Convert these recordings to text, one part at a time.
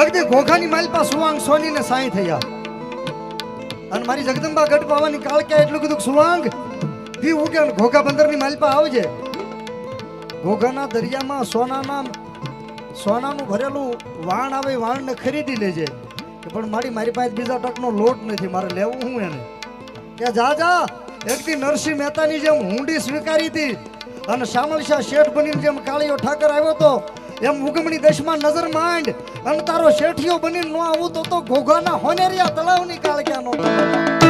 એક દી ઘોઘાની માલપા સુવાંગ સોની ને સાઈ થયા અને મારી જગદંબા ગઢ પાવાની કાળક્યા એટલું કીધું સુવાંગ દી ઉગે અને ઘોઘા બંદરની માલપા આવજે. ઘોઘાના દરિયામાં સોનાના સોનાનું ભરેલું વાણ આવે વાણને ખરીદી લેજે. પણ મારી મારી પાસે બીજા ટકનો લોટ નથી, મારે લેવું હું એને? કે જા જા એક દી નરસિંહ મહેતાની જેમ હુંડી સ્વીકારી હતી અને શામળશાહ શેઠ બનીને જેમ કાળીયો ઠાકર આવ્યો તો એમ ઉગમણી દેશમાં નજર માંડ અને તારો શેઠિયો બનીને ન આવું તો તો ઘોઘાના હોનેરિયા તળાવની કાળક્યા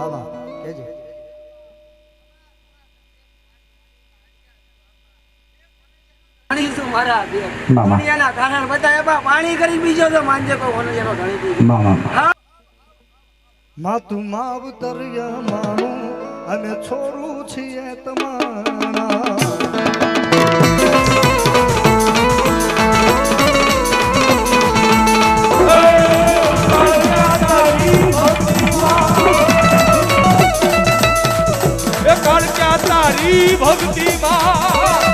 બાબા કેજે. પાણી શું મારા બે કારણ પાણી કરી બીજો તો માનજે કોઈ હોનો જેનો ધણી મામા માતું માવતર માણું અમે છોરું છીએ તમારા. तारी भक्ति माँ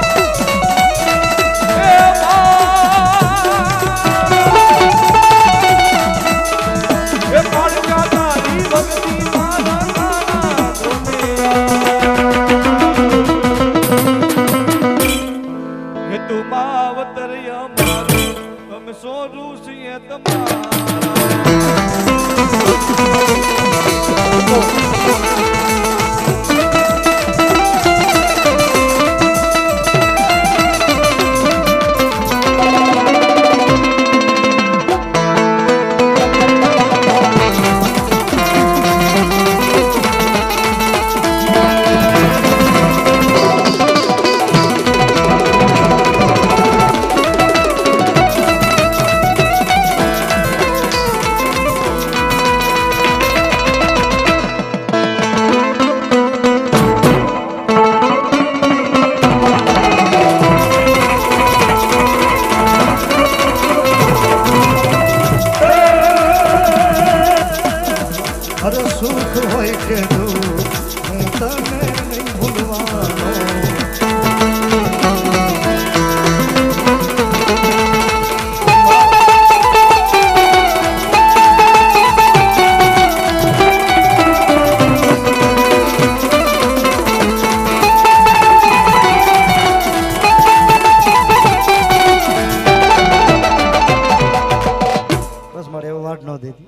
વગાડો દેતી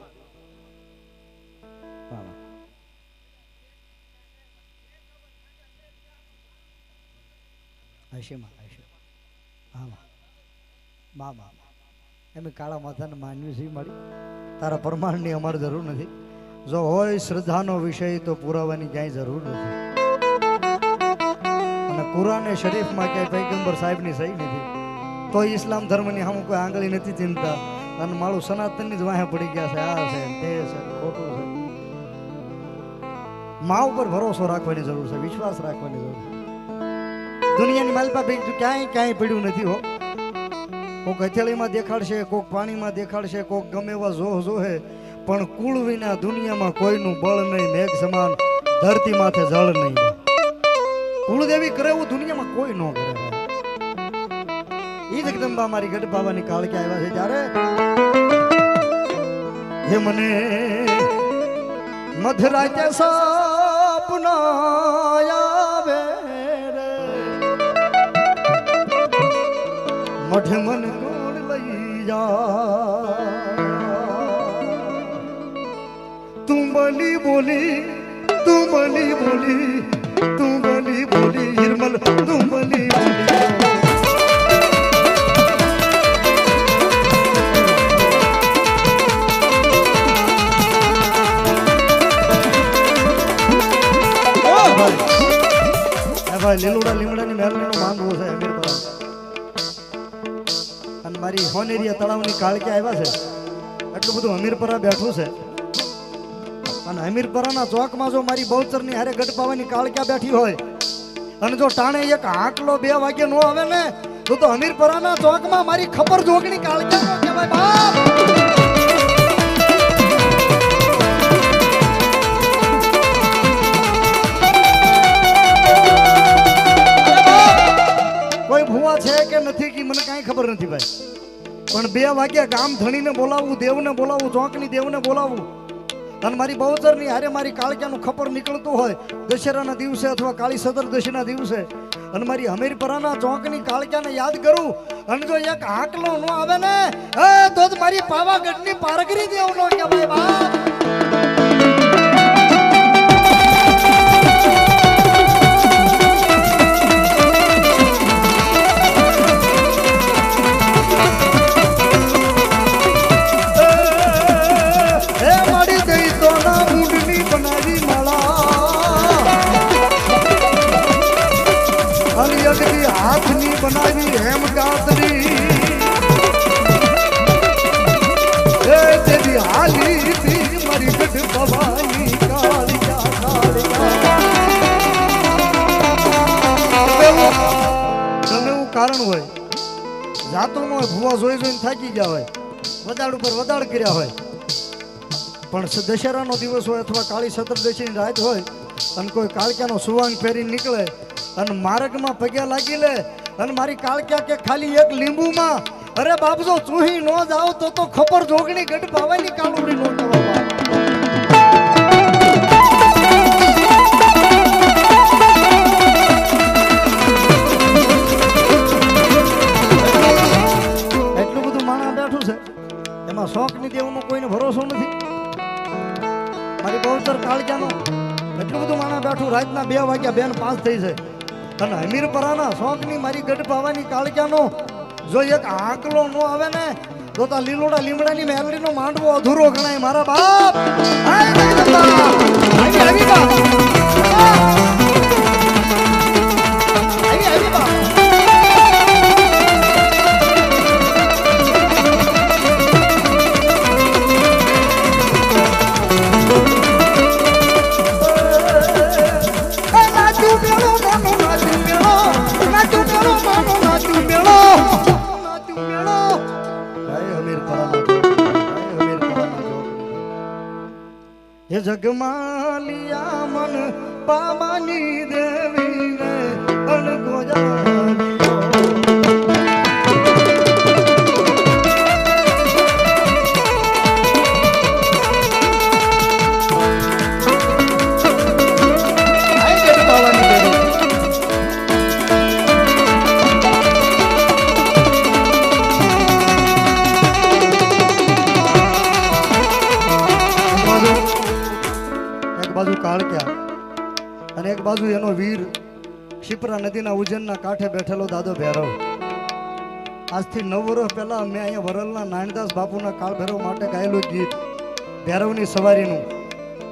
હશે એમ કાળા માથાને માનવી સી મળી તારા પરમાણની અમારે જરૂર નથી. જો હોય શ્રદ્ધાનો વિષય તો પુરાવાની ક્યાંય જરૂર નથી. અને કુરાને શરીફમાં ક્યાંય પૈગંબર સાહેબની સહી નથી. તો ઇસ્લામ ધર્મની સામે કોઈ આંગળી નથી ચિંતા. અને મારું સનાતનની જ વાહે પડી ગયા છે, આ છે, તે છે, ખોટું છે. મા ઉપર ભરોસો રાખવાની જરૂર છે, વિશ્વાસ રાખવાની જરૂર છે. દુનિયાની માલપા ભેગું ક્યાંય ક્યાંય પડ્યું નથી હો. કોક હથેળીમાં દેખાડશે, કોક પાણીમાં દેખાડશે, કોક ગમે એવા જોહ જોહે, પણ કુળ વિના દુનિયામાં કોઈનું બળ નહીં, મેઘ સમાન, ધરતી માથે જળ નહીં કુળદેવી કરે એવું દુનિયામાં કોઈ ન કરે. ઈ જગદંબા મારી ગઢ બાબાની કાળકે આવ્યા છે. ત્યારે હે મને મધરાતે સપના આવે રે. મઠ મન કોણ લઈ જા. તું બલી બોલી, તું બલી બોલી, તું બલી બોલી હિરમલ, તું ભાઈ લીલુડા, લીમડાની મેલડીનો માંગવો છે અને મારી હોનેરિયા તળાવની કાળકે આવ્યા છે. એટલું બધું હમીરપરા બેઠું છે. અને હમીરપરાના ચોકમાં જો મારી બહુચરની હારે ગઢપાવાની કાળક્યા બેઠી હોય, અને જો ટાણે એક આંકલો બે વાગે નો આવે ને, તો તો હમીરપરાના ચોકમાં મારી ખબર જોગણી કાળક્યા કહેવાય, બાપ! છે કે નથી કે મને કાંઈ ખબર નથી ભાઈ. પણ બે વાગ્યા ગામ ધણીને બોલાવવું દેવને બોલાવવું ચોકની દેવને બોલાવવું અને મારી બહુચરની હારે મારી કાળક્યાનું ખબર નીકળતું હોય દશેરાના દિવસે અથવા કાળી સદરદશીના દિવસે. અને મારી હમીરપરાના ચોકની કાળક્યાને યાદ કરું. અને જો એક હાકલો ન આવે ને તો જ મારી પાવાગઢની પારગરી દેવનો કહેવાય બાપ. હોય, ભૂવા જોઈ જોઈને થાકી ગયા હોય વદાડ ઉપર વદાડ કર્યા હોય. પણ દશેરાનો દિવસ હોય અથવા કાળી સતરદશીની રાત હોય અને કોઈ કાળક્યાનો સુવાંગ ફેરી નીકળે અને માર્ગમાં પગ્યા લાગી લે અને મારી કાળક્યા કે ખાલી એક લીંબુમાં, અરે બાપજો, ચૂહી ન જાવ તો તો ખબર જોગણી ગઢ પાવાની કાળુડી નો કહેવાય. શોખની દેવનો કોઈને ભરોસો નથી. મારી બહુતર કાળજાનો એટલું બધું માણા બેઠું, રાતના બે વાગ્યા બેન પાંચ થઈ છે. અને હમીરપરાના શોખની મારી ગઢ પાવાની કાળજાનો જો એક આંકલો નો આવે ને, તો તા લીલોડા લીમડાની મેલડીનો માંડવો અધૂરો ગણાય. મારા બાપ! જગમાલિયા મન પામાની દેવીને અણગોજા કાળક્યા અને એક બાજુ એનો વીર શિપ્રા નદીના ઉજ્જૈનના કાંઠે બેઠેલો દાદો ભૈરવ. આજથી નવ વર્ષ પહેલા મેં અહીંયા વરલના નાનદાસ બાપુના કાળ ભૈરવ માટે ગાયેલું ગીત ભૈરવની સવારીનું.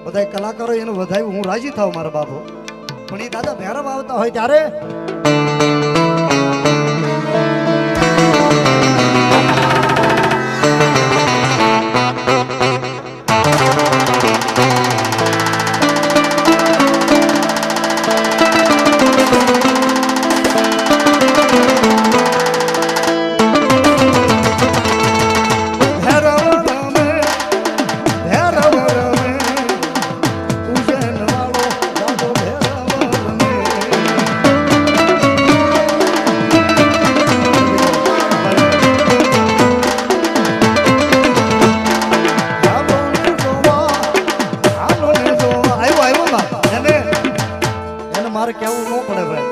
બધા કલાકારો એનું વધાવ્યું હું રાજી થાવ મારા બાપુ. પણ એ દાદા ભૈરવ આવતા હોય ત્યારે મારે કહેવું ન પડે ભાઈ.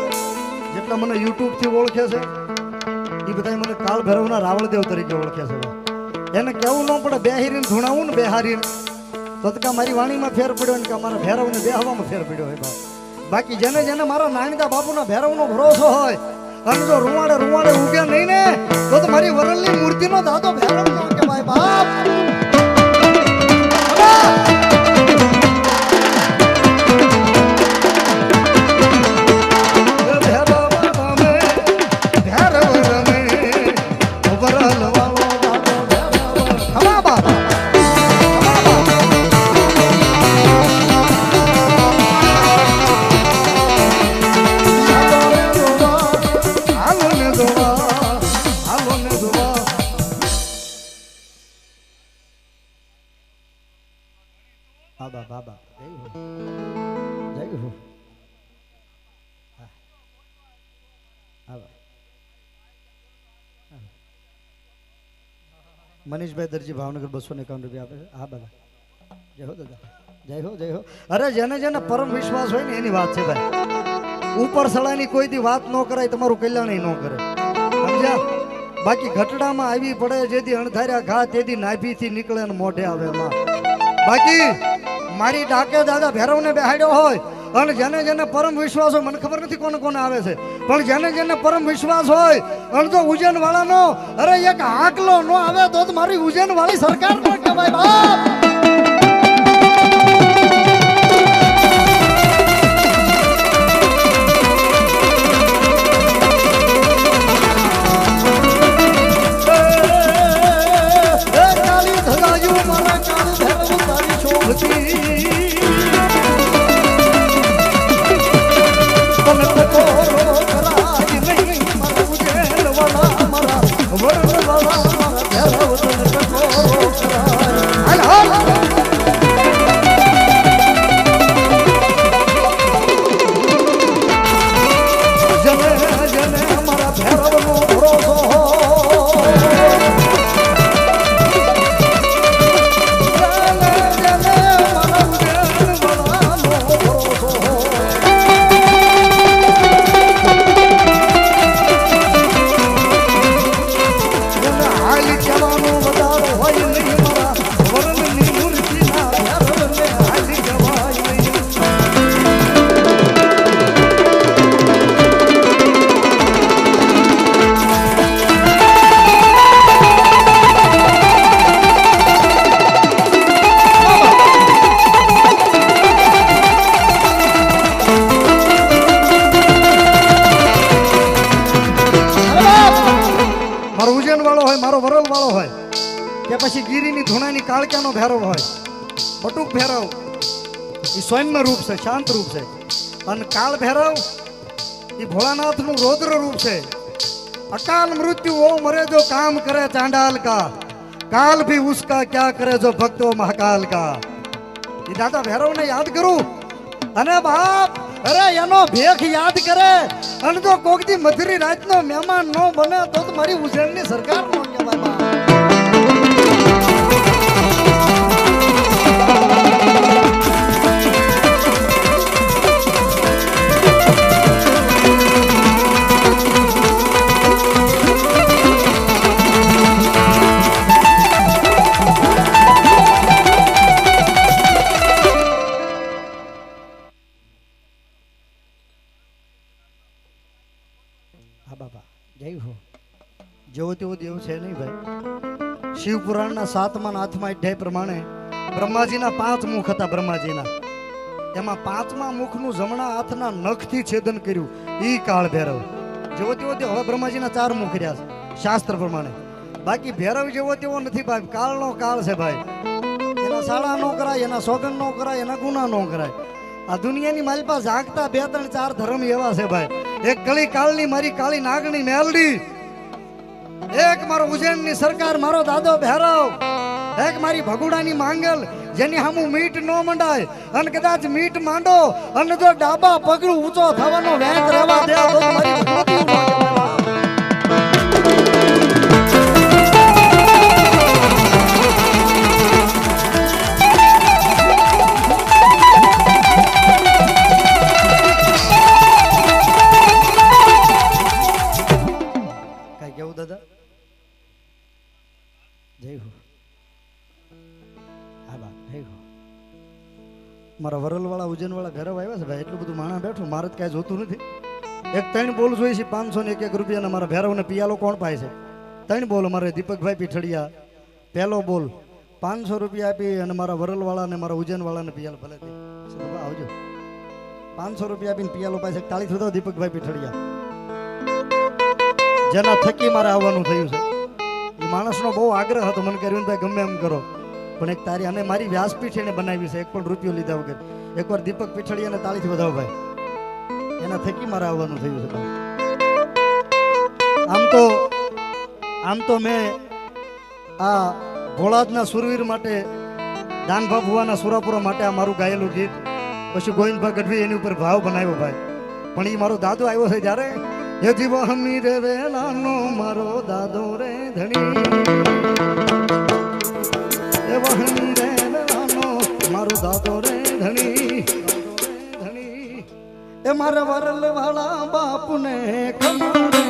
જેટલા મને યુટ્યુબથી ઓળખે છે, એ બધા મને કાળ ભૈરવના રાવળદેવ તરીકે ઓળખે છે એને કેવું ન પડે, બેહારીને ધૂણાવું ને બેહારીને. તો તો કાં મારી વાણીમાં ફેર પડ્યો ને કે મારા ભૈરવને બેહવામાં ફેર પડ્યો હોય ભાઈ. બાકી જેને જેને મારા નાનીદા બાપુના ભૈરવનો ભરોસો હોય, અને જો રૂવાડે રૂવાડે ઉગે નહીં ને, તો મારી વરલની મૂર્તિનો દાદો ભૈરવ ન કહેવાય બાપ. મનીષભાઈ દરજી ભાવનગર બસો એકાવન રૂપિયા આપે હા, બાબા. જય હો, દાદા. જય હો જય હો. અરે, જેને જેને પરમ વિશ્વાસ હોય ને એની વાત છે, ભાઈ. ઉપર સળાની કોઈ દી વાત ન કરાય, તમારું કલ્યાણ ન કરે. સમજ્યા? બાકી ઘટડામાં આવી પડે જેથી અણધાર્યા ઘા તેથી નાભીથી નીકળે ને મોઢે આવે બાકી, મારી ડાકે દાદા ભૈરવને બેહાડ્યો હોય, અને જેને જેને પરમ વિશ્વાસ હોય, મને ખબર નથી કોને કોને આવે છે. પણ જેને જેને પરમ વિશ્વાસ હોય જો ઉજ્જૈન વાળાનો અરે એક આકલો નો આવે તો મારી ઉજ્જૈન વાળી સરકાર પણ કહેવાય ભૈરવ. એ સ્વયંનું રૂપ છે, શાંત રૂપ છે. અને કાળ ભૈરવ, એ ભોળાનાથનું રૌદ્ર રૂપ છે. અકાલ મૃત્યુ ઓ મરે જો કામ કરે ચાંડાલ કા કાલ ભી ઉસકા ક્યાં કરે જો ભક્તો મહાકાલ કા એ દાદા ભૈરવને યાદ કરું? અને બાપ, અરે એનો ભેખ યાદ કરે. અને જો કોકથી મધુરી રાતનો મહેમાન ન બને તો મારી ઉજ્જૈનની સરકાર નો કહેવાય જેવો તેવો દેવ છે નહીં ભાઈ? શિવ પુરાણના સાતમા આઠમા અધ્યાય પ્રમાણે બ્રહ્માજીના પાંચ મુખ હતા બ્રહ્માજીના. એમાં પાંચમા મુખનું જમણા હાથના નખથી છેદન કર્યું. ઈ કાળ ભૈરવ. જેવો તેવો તે હવે બ્રહ્માજીના ચાર મુખ રહ્યા છે, શાસ્ત્ર પ્રમાણે. બાકી ભૈરવ જેવો તેવો નથી ભાઈ, કાળનો કાળ છે ભાઈ. એના શાળા નો કરાય, એના સોગન નો કરાય, એના ગુના નો કરાય. આ દુનિયાની મારી પાસે જાગતા બે, ત્રણ, ચાર ધર્મ એવા છે ભાઈ. એક કળી કાળની, મારી કાળી નાગણી મેલડી. એક મારો ઉજ્જૈનની સરકાર, મારો દાદો ભૈરવ. એક મારી ભગુડાની માંગલ, જેની સામું મીટ ન મંડાય. અને કદાચ મીટ માંડો, અને જો ડાબા પગલું ઊંચો થવાનો વેત રહેવા દે, તો મારી મારા વરલવાળા ઉજ્જૈનવાળા ઘરે આવ્યા છે ભાઈ, એટલું બધું માણા બેઠું, મારે જ કાંઈ જોતું નથી. એક ત્રણ બોલ જોઈએ છે, પાંચસો ને એક એક રૂપિયાના મારા ભેરવને પિયાલો કોણ પાય છે? ત્રણ બોલ અમારે દીપકભાઈ પીઠડિયા પહેલો બોલ, પાંચસો રૂપિયા આપી અને મારા વરલવાળા ને મારા ઉજ્જૈનવાળાને પિયાલો ભલે આવજો. પાંચસો રૂપિયા આપીને પિયાલો પાય છે તાળી થતો દીપકભાઈ પીઠડિયા જેના થકી મારે આવવાનું થયું છે. એ માણસનો બહુ આગ્રહ હતો, મને કર્યું ભાઈ ગમે એમ કરો. પણ એક તારી અને મારી વ્યાસપીઠ એને બનાવી છે. એક પણ રૂપિયો લીધા વગર. એકવાર દીપક પીઠળીયાને તાળીથી વધાવો ભાઈ. એના થકી મારા આવવાનું થયું છે આમ તો આમ તો મેં આ ભોળાજના સુરવીર માટે, દાનભા ભુવાના સુરાપુરા માટે આ મારું ગાયેલું ગીત, પછી ગોવિંદભાઈ ગઢવી એની ઉપર ભાવ બનાવ્યો ભાઈ. પણ એ મારો દાદો આવ્યો છે જ્યારે? હજી હમી રે વેલાનો મારો દાદો રે ધણી. ધણી ધણી એ મારા વરલ વાળા બાપુને ખમારે